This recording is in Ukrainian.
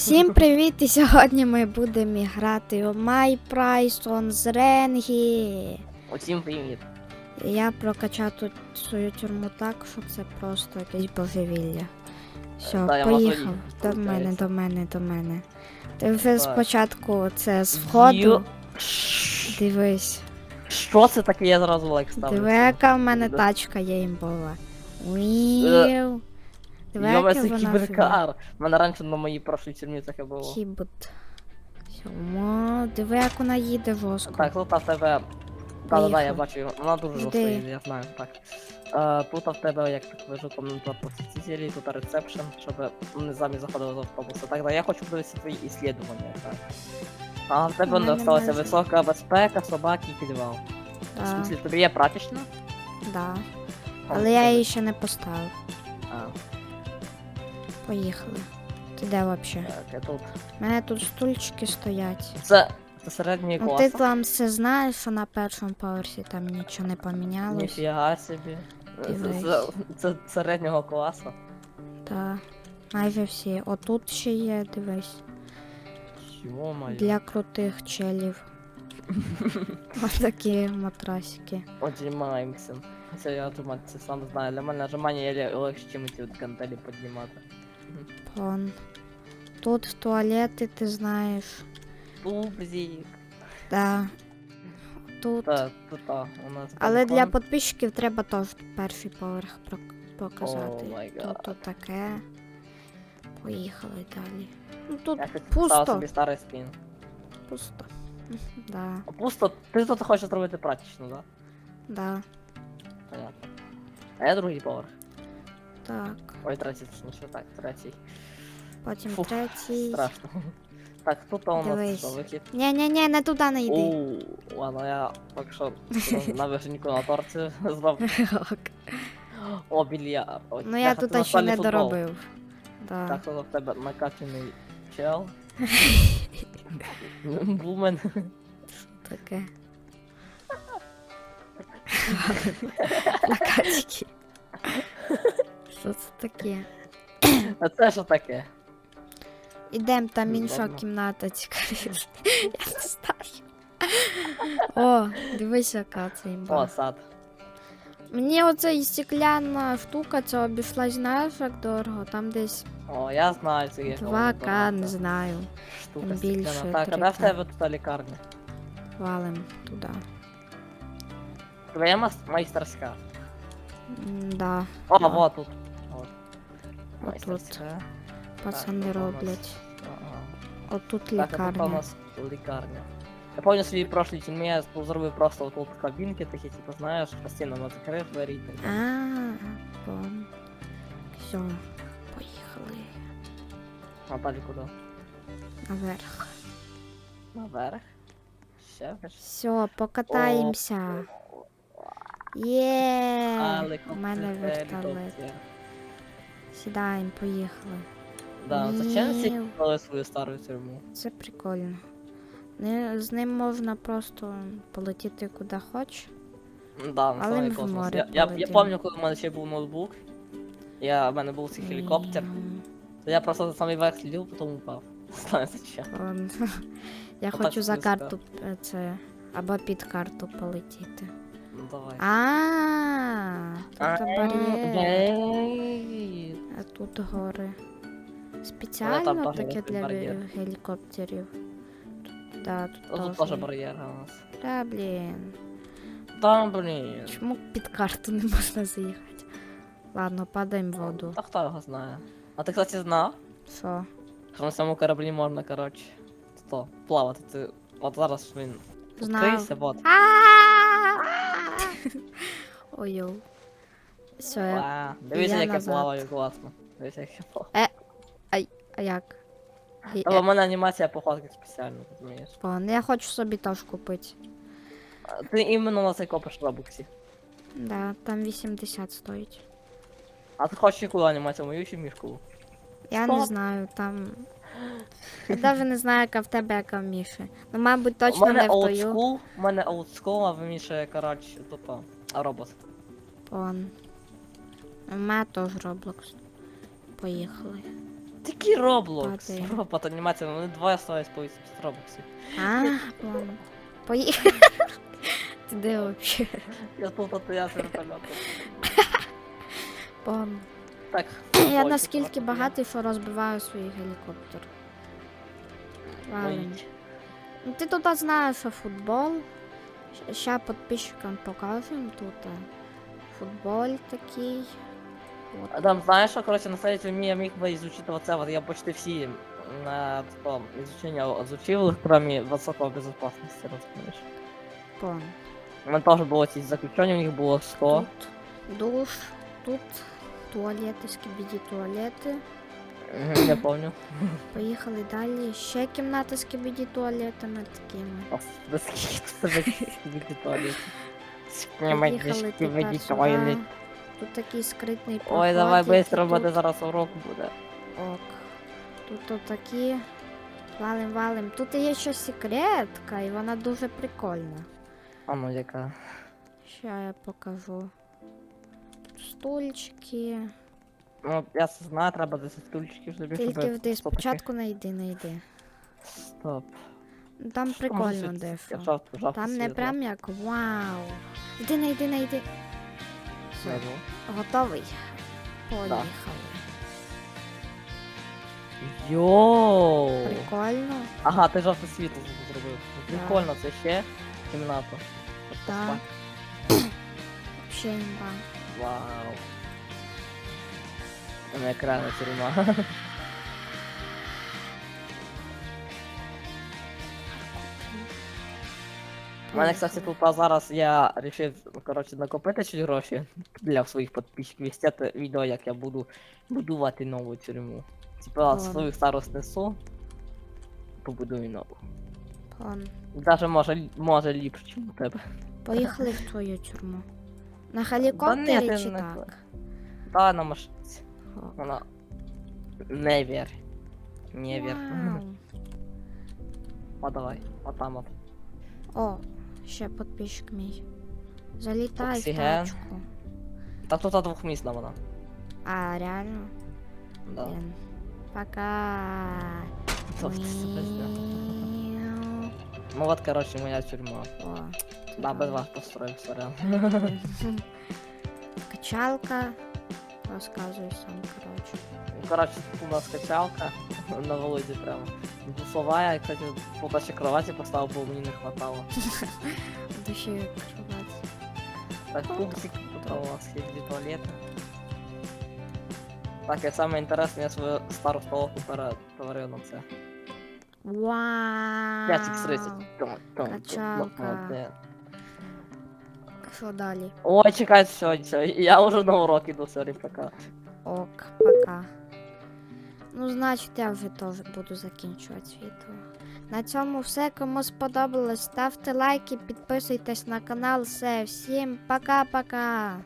Всім привіт! І сьогодні ми будемо грати у My Price on Зренгі. Усім привіт. Я прокачав тут свою тюрму так, що це просто якесь божевілля. Все, я поїхав. До мене, до мене, до мене. Ти вже спочатку це з входу. Ю- Дивись. Що це таке? Я зразу лайк ставлю. Диви, яка в мене Да. тачка є імбова. Уів. Вона кіберкар. У мене раніше на моїй прошлій тюрмі таке було. Кібут. Сьомо. Диви, як вона їде жорстко. Так, тут в тебе. Да, да, да, я бачу, вона дуже Жди. жорстка їде, я знаю, так. Е, тут в тебе, як так лежу коментар по цій серії, тут рецепшн, щоб вони самі заходили з автобуса. Так, да, я хочу подивитися твої іслідування, так. А в тебе мене осталася майже. висока безпека, собаки і підвал. В Да, смысле, тобі є прачечна? да. Але я її ще не поставив. А, Поїхали. Ти де взагалі? так, я тут. У мене тут стульчики стоять. Це, це середній Ну клас. ти там все знаєш, що на першому поверсі там нічого не помінялось. Ніфіга собі. Це, Дивись. це, це середнього класу. Та майже всі. Отут ще є, дивись. Йо-моє. Для крутих челів. Ось такі матрасики. Отжимаємося. Це я думаю, це сам знаю. Для мене нажимання є легше, ніж ці от гантелі піднімати. Вон. Тут туалети, ти знаєш. Пупзік. Да. Тут. Та, та, та, у нас Але для балкон. підписчиків треба теж перший поверх прок- показати. О май тут, гад. тут таке. Поїхали далі. Ну тут Я тут пусто. собі старий спін. пусто. Да, А Пусто, ти тут хочеш зробити практично, да? да. Понятно. А я другий поверх. Так. Ой, третій, точніше, так, третій. Потім Фух, третій. Страшно. Так, тут у нас Дивись. що, вихід. Ні-ні-ні, не туди не йди. Оу, ладно, я поки що на вишеньку на торті зроблю. Ок. О, більярд. Ой, Ну я бляха, тут ще не настольний футбол. доробив. Да. Так, тут в тебе накачаний чел. Бумен. Таке. Накачки. Що це таке? А це що таке? Ідем, там Ну, інша ладно. кімната цікавіше. Я не знаю. О, дивись, яка це О, імба. сад. Мені оця і стекляна штука, це обійшлась, знаєш, як дорого. Там десь О, я знаю це є. 2К, не знаю. Штука більше, стеклянна. Так, а де в 3К. тебе тут лікарня? Валим туди. Твоя мас- майстерська. М, Да, О, вот тут. От. Отут. Майстерська. пацани тут у нас- роблять. Ага. Отут Так, а тут у лікарня. нас лікарня. Я пам'ятаю свій прошлій тюрмі, я тут зробив просто отут кабінки такі, типу, знаєш, постійно закрив двері. і так далі. А, пом. Все, поїхали А далі куди? наверх. Наверх. Ще виш. Все, покатаємося. Є, у мене вертолет. Сідаємо, поїхали. Да, зачем всі Ні. свою стару тюрму? Це прикольно. Не, з ним можна просто полетіти куди хочеш. Да, на Але ми в космос. море Я, я, я полетіли. пам'ятаю, коли в мене ще був ноутбук. Я, в мене був цей гелікоптер. То я просто за самий верх слідив, потім упав. Знаю зачем. он. Я Отак хочу за карту е, це. Або під карту полетіти. Ну давай. А, тут бар'єр. Ей. А тут гори. там Спеціально теж таке для бар'єр. гелікоптерів. Тут, да, тут, Ну, Тут теж бар'єр у нас. Та, блін. Там, блін. Чому під карту не можна заїхати? Ладно, падаємо в воду. А хто його знає? А ти, кстати, знав, Що? що на цьому кораблі можна, коротше, то, плавати. Ти... От зараз він Знав. відкрився, от. Ой-йоу. Все, я... Ва, Дивіться, я як я назад. плаваю класно. Дивіться, як я плаваю. А як? І- Та в мене анімація походки спеціальна, розумієш. Вон, я хочу собі теж купити. А Ти іменно на цей копиш робоксі. Да, там 80 стоїть. А ти хочеш яку анімацію, мою чи мішку? Я не Стоп. знаю, там. Я навіть не знаю, яка в тебе, яка в Міші. Ну, мабуть, У точно мене не в тою. олдскул, у мене олдскул, а в Міші, коротше, тупо, робот. Вон. У мене теж Roblox. Поїхали. Такі? Падає. Робот анімація, вони двоє стоять по 80 робоксів. А, вон. Поїхали. Ти де вообще? Я тут, а то я з вертольоту. Так. Я ой, наскільки чувак, багатий, що розбиваю свій гелікоптер. Ой. Ну ти тут знаєш, що футбол. Ща підписчикам покажем тут. а, Футболь такий. Вот. А Там, знаешь, что, короче, на я міг би изучити оце, вот я почти всі на том изучення изучив, кроме високого безопасности, розумієш. Вон. У мене теж було ці заключення, у них було 100. Тут душ, тут туалети, скібіді туалети. Я помню. Поїхали далі. Ще кімната з скібіді туалетами такими. А Да скільки тебе скільки туалет. Поїхали тепер сюди. Тут такий скритний проход. Ой, давай быстро, бо тут- зараз урок буде. Ок. Тут отакі. Валим, валим. Тут є ще секретка, і вона дуже прикольна. А ну яка. Ща я покажу. Тут стульчики. Ну, я знаю, треба 10 стульчиків собі, Тільки вди, спочатку не йди. Стоп. Там прикольно жовто Там не прям як вау. Іди, не йди, Не готовий. Поїхали. Йоу! Прикольно. Ага, ти жовте світло зробив. Прикольно, це ще кімната. Так. Вообще імба. Вау. На екрані тюрма. У мене, кстати, тут а зараз я вирішив, коротше, накопити чуть гроші для своїх підписчиків і зняти відео, як я буду будувати нову тюрму. Типа Ладно. свою стару снесу, побудую нову. План. Даже може, може ліпше, ніж у тебе. Поїхали в твою тюрму. На гелікоптері ти чи не так? Та на машинці. Вона. Не вір. Не вір. Вау. Давай, отам от. О, ще підписчик мій. Залітай в Оксиген. тачку. Та тут двохмісна вона. А, реально? Да. Блін. Пока. Тобто це пизда. Мяу. Ну от, коротше, моя тюрма. О, Да, без так. вас построїв, сорян. Качалка. Розказуй сам, коротше. Ну, Коротше, тут у нас качалка на вулиці прямо. Душова, я, кстати, тут ще кроваті поставив, бо мені не хватало. Душі кровать. Так, пупсик, тут у нас є дві туалети. Так, і саме інтересне, я свою стару столовку перетворив на це. Вау. 5x30. Качалка. Що далі? Ой, чекай, все, все, я вже на урок іду, сорі, пока. Ок, пока. Ну, значить, я вже теж буду закінчувати відео. На цьому все. Кому сподобалось, ставте лайки, підписуйтесь на канал. Все, всім пока-пока.